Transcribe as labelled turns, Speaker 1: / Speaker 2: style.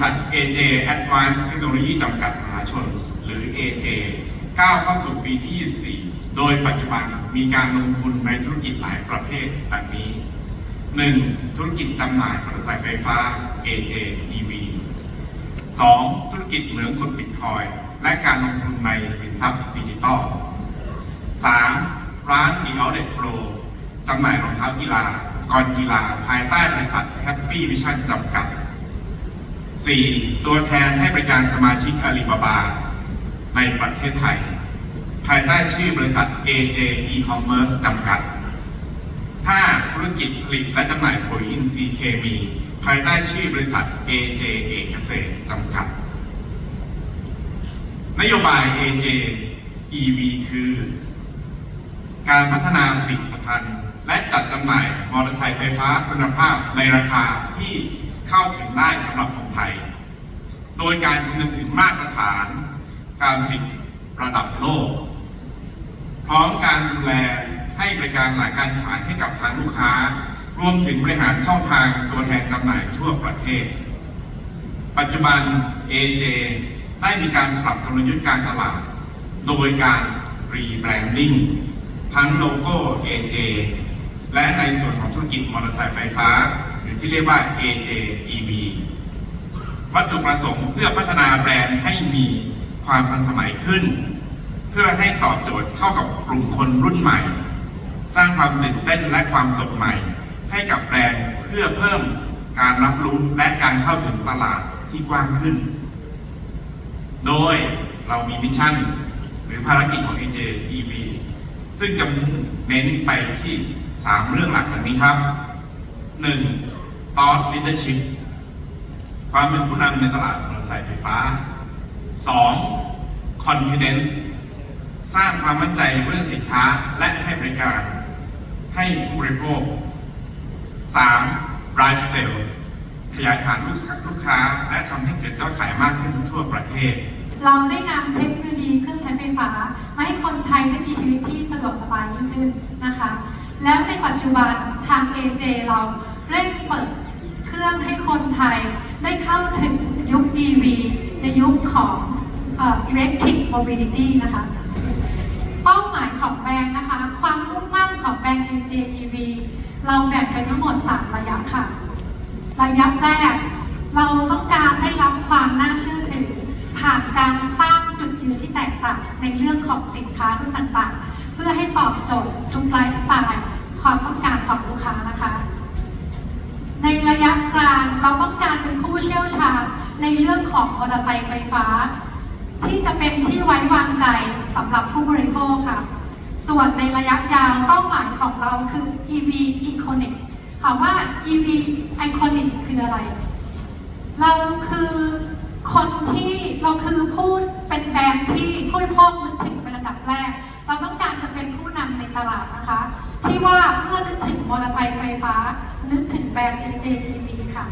Speaker 1: ษัท AJ Advanced Technology จำกัดมหาชน หรือ AJ ก้าวเข้าสู่ปีที่ 24 โดยปัจจุบันมีการลงทุนในธุรกิจหลายประเภทแบบนี้ 1. ธุรกิจจำหน่ายมอเตอร์ไซค์ไฟฟ้า AJ EV 2. ธุรกิจเหมืองขุดบิตคอยและการลงทุนในสินทรัพย์ดิจิตอล 3. ร้าน The Outlet Pro จำหน่ายรองเท้ากีฬากรกีฬาภายใต้บริษัท Happy Vision จำกัด 4. ตัวแทนให้บริการสมาชิกอาลีบาบา ในประเทศไทย ภายใต้ชื่อบริษัท AJ E-commerce จำกัด 5. ธุรกิจผลิตและจำหน่ายปุ๋ยอินทรีย์เคมี ภายใต้ชื่อบริษัท AJ เอกเกษตรจำกัด นโยบาย AJ EV คือ การพัฒนาผลิตภัณฑ์ และจัดจำหน่ายมอเตอร์ไซค์ไฟฟ้าคุณภาพในราคาที่ เข้าถึงได้สำหรับคนไทย โดยการคำนึงถึงมาตรฐาน การผลิตระดับโลก พร้อมการดูแลให้บริการหลายการขายให้กับทางลูกค้า รวมถึงบริหารช่องทางตัวแทนจำหน่ายทั่วประเทศ ปัจจุบัน AJ ได้มีการปรับกลยุทธ์การตลาด โดยการรีแบรนดิ้งทั้งโลโก้ AJ และในส่วนของธุรกิจมอเตอร์ไซค์ไฟฟ้า หรือที่เรียกว่า AJ EV วัตถุประสงค์เพื่อพัฒนาแบรนด์ให้มีความทันสมัยขึ้น เพื่อให้ตอบโจทย์เข้ากับกลุ่มคนรุ่นใหม่ สร้างความตื่นเต้นและความสดใหม่ ให้กับแบรนด์เพื่อเพิ่มการรับรู้และการเข้าถึงตลาดที่กว้างขึ้น โดยเรามีมิชชั่น หรือภารกิจของ AJ EV ซึ่งจะมุ่งเน้นไปที่ 3 เรื่องหลักดังนี้ครับ 1. Thought Leadership ความเป็นผู้นำในตลาดมอเตอร์ไซค์ไฟฟ้า 2. Confidence สร้างความมั่นใจเรื่องสินค้าและให้บริการ ให้ผู้บริโภค 3. Drive Sale ขยายฐานลูกค้าลูกค้า และทำให้เกิดยอดขายมากขึ้นทั่วประเทศ
Speaker 2: เราได้นำเทคโนโลยีเครื่องใช้ไฟฟ้ามาให้คนไทยได้มีชีวิตที่สะดวกสบายยิ่งขึ้นนะคะ แล้วในปัจจุบันทาง AJ เรา เร่งเปิดเครื่องให้คนไทยได้เข้าถึงยุค EV ในยุคของเอ่อ Electric Mobility นะคะเป้าหมายของแบรนด์นะคะ ความมุ่งมั่นของแบรนด์ AJ EV เราแบ่งเป็นทั้งหมด 3 ระยะค่ะ ระยะแรก เราต้องการได้รับความน่าเชื่อถือ ผ่านการสร้างจุดยืนที่แตกต่างในเรื่องของสินค้ารุ่นต่างๆ เพื่อให้ตอบโจทย์ทุกไลฟ์สไตล์ความต้องการของลูกค้านะคะ ในระยะกลาง เราต้องการเป็นผู้เชี่ยวชาญในเรื่องของมอเตอร์ไซค์ไฟฟ้า ที่จะเป็นที่ไว้วางใจสำหรับผู้บริโภคค่ะ ส่วนในระยะยาวเป้าหมายของเราคือ EV Iconic ถามว่า EV Iconic คืออะไร เราคือคนที่เราคือผู้เป็นแบรนด์ที่ผู้บริโภคนึกถึง ตลาดนะคะ ที่ว่าเมื่อนึกถึงมอเตอร์ไซค์ไฟฟ้า นึกถึงแบรนด์ AJEV ค่ะ